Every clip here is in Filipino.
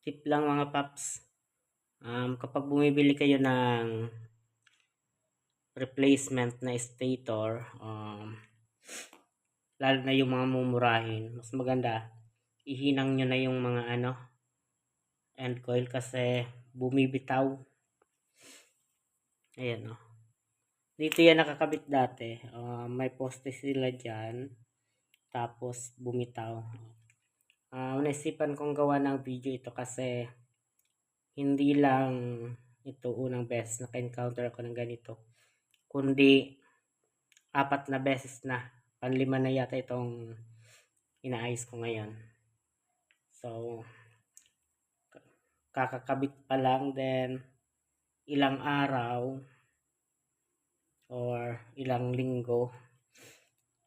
tip lang mga paps. Um, kapag bumibili kayo ng replacement na stator, um, lalo na yung mga mumurahin, mas maganda, ihinang nyo na yung mga ano, end coil kasi bumibitaw. Ayan o. Oh. Dito yan nakakabit dati. Uh, may poste sila dyan. Tapos bumitaw. Uh, naisipan kong gawa ng video ito kasi hindi lang ito unang beses naka-encounter ako ng ganito. Kundi apat na beses na. Panlima na yata itong inaayos ko ngayon. So, kakakabit pa lang then ilang araw or ilang linggo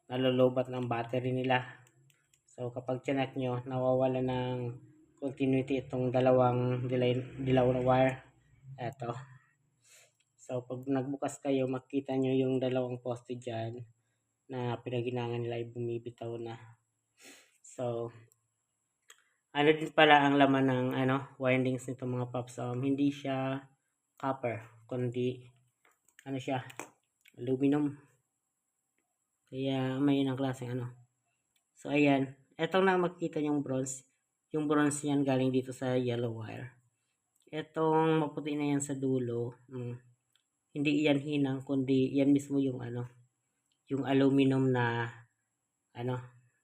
nalulubat ng battery nila So kapag chinek nyo, nawawala ng continuity itong dalawang delay, dilaw na wire. Eto. So pag nagbukas kayo, makita nyo yung dalawang poste dyan na pinaginangan nila ay bumibitaw na. So, ano din pala ang laman ng ano, windings nito mga pops. Um, hindi siya copper, kundi ano siya, aluminum. Kaya may inang klaseng ano. So, ayan. Etong na makikita yung bronze. Yung bronze yan galing dito sa yellow wire. Etong maputi na yan sa dulo. Hmm, hindi yan hinang kundi yan mismo yung ano yung aluminum na ano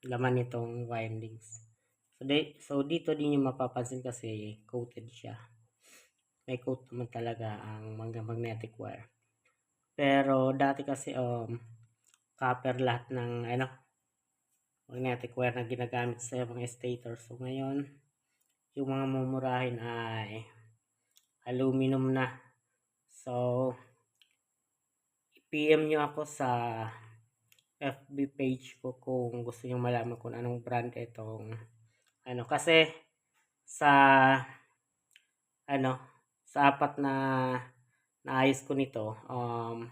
laman nitong windings. So, de, so dito din yung mapapansin kasi coated siya. May coat naman talaga ang magnetic wire. Pero dati kasi um copper lahat ng ano magnetic wire na ginagamit sa mga stator. So ngayon, yung mga mumurahin ay aluminum na. So, PM nyo ako sa FB page ko kung gusto nyo malaman kung anong brand itong ano. Kasi sa ano, sa apat na naayos ko nito, um,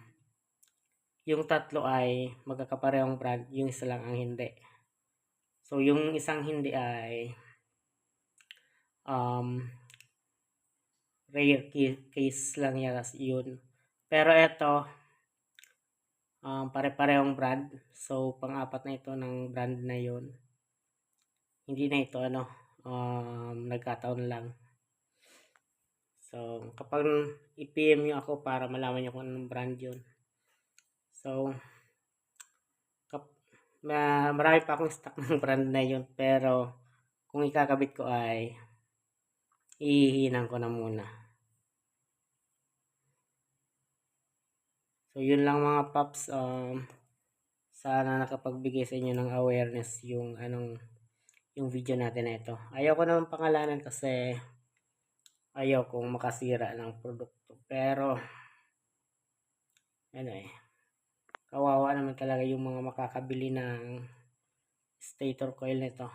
yung tatlo ay magkakaparehong brand, yung isa lang ang hindi. So, yung isang hindi ay um, rare case lang yun. Pero ito, um, pare-parehong brand. So, pang-apat na ito ng brand na yun. Hindi na ito, ano, um, nagkataon lang. So, kapag i-PM nyo ako para malaman nyo kung anong brand yun. So, ma marami pa akong stock ng brand na yun. Pero kung ikakabit ko ay ihihinan ko na muna. So yun lang mga paps um, sana nakapagbigay sa inyo ng awareness yung anong yung video natin na ito. Ayaw ko naman pangalanan kasi ayaw kong makasira ng produkto. Pero ano eh kawawa naman talaga yung mga makakabili ng stator coil nito.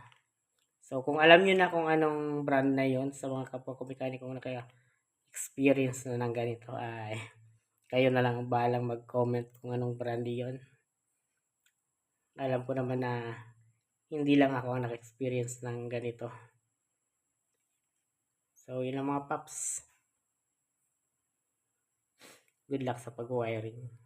So, kung alam nyo na kung anong brand na yon sa mga kapwa ko mekaniko na experience na ng ganito ay kayo na lang balang mag-comment kung anong brand yon. Alam ko naman na hindi lang ako ang naka-experience ng ganito. So, yun ang mga paps. Good luck sa pag-wiring.